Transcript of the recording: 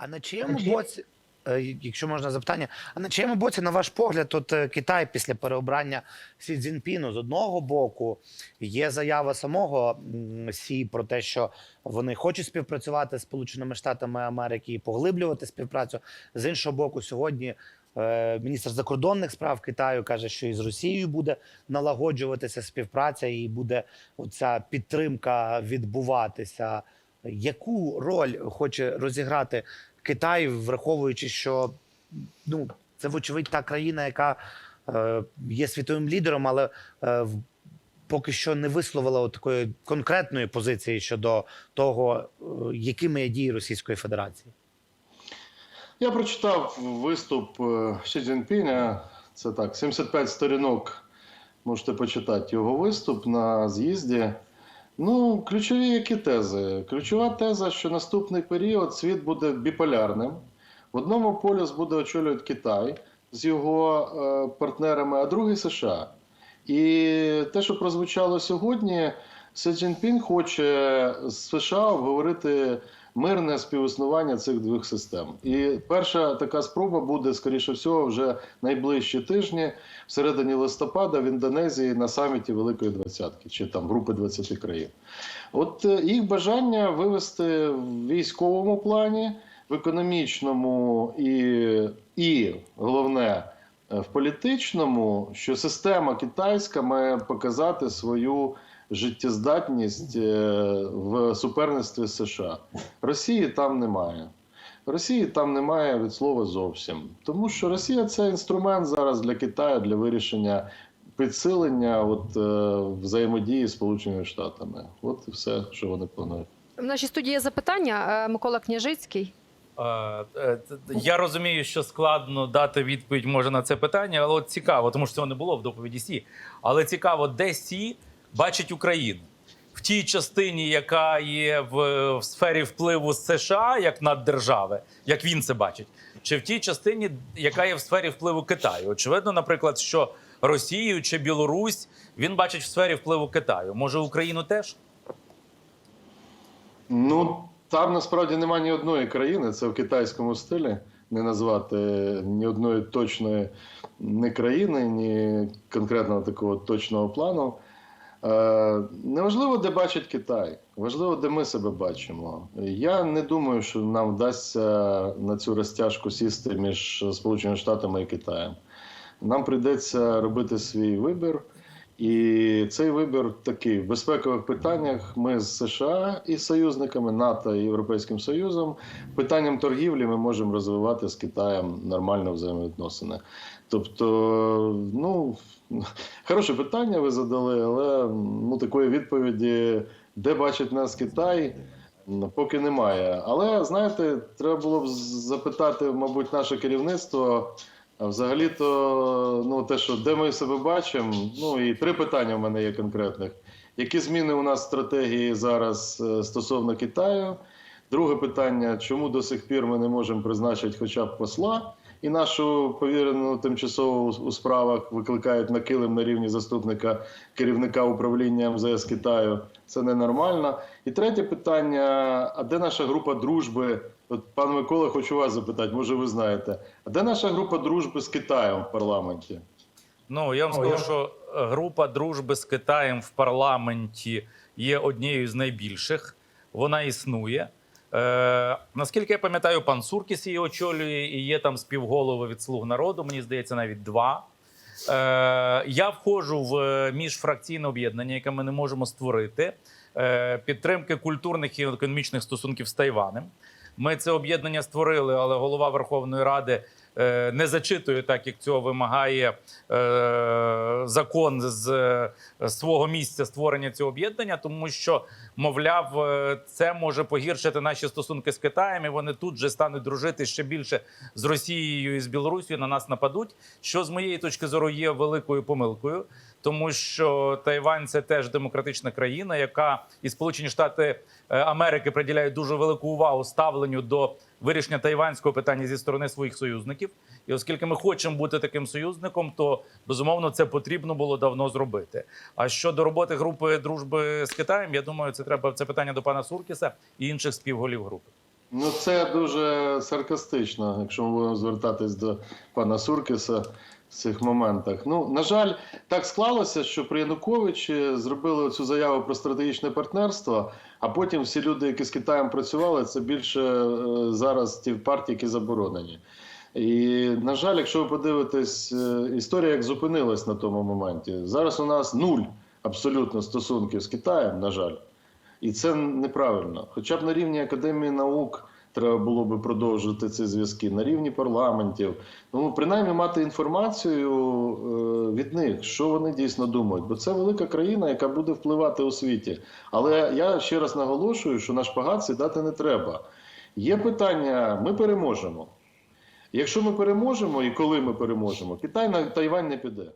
А на чиєму боці, е, якщо можна запитання, а на чиєму боці, на ваш погляд, тут е, Китай після переобрання Сі Цзіньпіну з одного боку є заява самого Сі про те, що вони хочуть співпрацювати з Сполученими Штатами Америки і поглиблювати співпрацю. З іншого боку, сьогодні. е, Міністр закордонних справ Китаю каже, що і з Росією буде налагоджуватися співпраця, і буде оця підтримка відбуватися. Яку роль хоче розіграти Китай, враховуючи, що ну це вочевидь та країна, яка е, є світовим лідером, але е, поки що не висловила такої конкретної позиції щодо того, е, якими є дії Російської Федерації. Я прочитав виступ е, Ші Цзіньпіня. Це так, 75 сторінок. Можете почитати його виступ на з'їзді. Ну, ключові які тези? Ключова теза, що наступний період світ буде біполярним. В одному полюс буде очолювати Китай з його е, партнерами, а другий США. І те, що прозвучало сьогодні, Си Цзіньпін хоче з США обговорити мирне співіснування цих двох систем. І перша така спроба буде, скоріше всього, вже найближчі тижні, всередині листопада в Індонезії на саміті Великої Двадцятки чи там групи 20 країн. От е, їх бажання вивести в військовому плані, в економічному і, і головне. е, В політичному, що система китайська має показати свою життєздатність е, в суперництві США. Росії там немає. Росії там немає від слова зовсім. Тому що Росія це інструмент зараз для Китаю для вирішення підсилення от, е, взаємодії з Сполученими Штатами. От і все, що вони планують. В нашій студії є запитання. Е, Микола Княжицький. Е, Я розумію, що складно дати відповідь може на це питання, але от цікаво, тому що цього не було в доповіді Сі. Але цікаво, де Сі бачить Україну в тій частині, яка є в, в сфері впливу США як наддержави, як він це бачить, чи в тій частині, яка є в сфері впливу Китаю. Очевидно, наприклад, що Росію чи Білорусь він бачить в сфері впливу Китаю. Може, Україну теж? Ну там насправді немає ні одної країни, це в китайському стилі. Не назвати ні одної точної ні країни, ні конкретного такого точного плану. Е, неважливо, де бачить Китай, важливо, де ми себе бачимо. Я не думаю, що нам вдасться на цю розтяжку сісти між Сполученими Штатами і Китаєм. Нам прийдеться робити свій вибір. І цей вибір такий в безпекових питаннях. Ми з США і союзниками НАТО і Європейським Союзом питанням торгівлі ми можемо розвивати з Китаєм нормально взаємовідносини. Тобто, ну хороше питання ви задали, але ну такої відповіді, де бачить нас Китай. Поки немає. Але знаєте, треба було б запитати, мабуть, наше керівництво. А взагалі-то, ну те, що де ми себе бачимо, ну і три питання в мене є конкретних. Які зміни у нас в стратегії зараз е, стосовно Китаю? Друге питання: чому до сих пір ми не можемо призначити хоча б посла? І нашу повірену тимчасово у справах викликають на килим на рівні заступника керівника управління МЗС Китаю. Це ненормально. І третє питання: а де наша група дружби? От пан Микола, хочу вас запитати, може ви знаєте, а де наша група дружби з Китаєм в парламенті? Ну я вам скажу, що е, група дружби з Китаєм в парламенті є однією з найбільших. Вона існує. Е, наскільки я пам'ятаю, пан Суркіс її очолює і є там співголови від слуг народу. Мені здається, навіть два. Е, я входжу в е, міжфракційне об'єднання, яке ми не можемо створити. Е, підтримки культурних і економічних стосунків з Тайванем. Ми це об'єднання створили, але голова Верховної Ради не зачитую, так, як цього вимагає е, закон з е, свого місця створення цього об'єднання, тому що, мовляв, е, це може погіршити наші стосунки з Китаєм. і Вони тут же стануть дружити ще більше з Росією і з Білорусією. На нас нападуть. Що з моєї точки зору є великою помилкою, тому що Тайвань це теж демократична країна, яка і Сполучені Штати е, Америки приділяють дуже велику увагу ставленню до вирішення тайванського питання зі сторони своїх союзників. І оскільки ми хочемо бути таким союзником, то безумовно це потрібно було давно зробити. А щодо роботи групи дружби з Китаєм, я думаю, це треба це питання до пана Суркіса і інших співголів групи. Ну, це дуже саркастично, якщо ми будемо звертатись до пана Суркіса в цих моментах. Ну, на жаль, так склалося, що при Януковичі зробили цю заяву про стратегічне партнерство, а потім всі люди, які з Китаєм працювали, це більше е, зараз ті партії, які заборонені. І, на жаль, якщо ви подивитесь, е, історія як зупинилась на тому моменті. Зараз у нас нуль абсолютно стосунків з Китаєм, на жаль. І це неправильно. Хоча б на рівні Академії наук треба було би продовжувати ці зв'язки, на рівні парламентів. Ну, принаймні мати інформацію е, від них, що вони дійсно думають. Бо це велика країна, яка буде впливати у світі. Але я ще раз наголошую, що на шпагат сідати не треба. Є питання, ми переможемо. Якщо ми переможемо і коли ми переможемо, Китай на Тайвань не піде.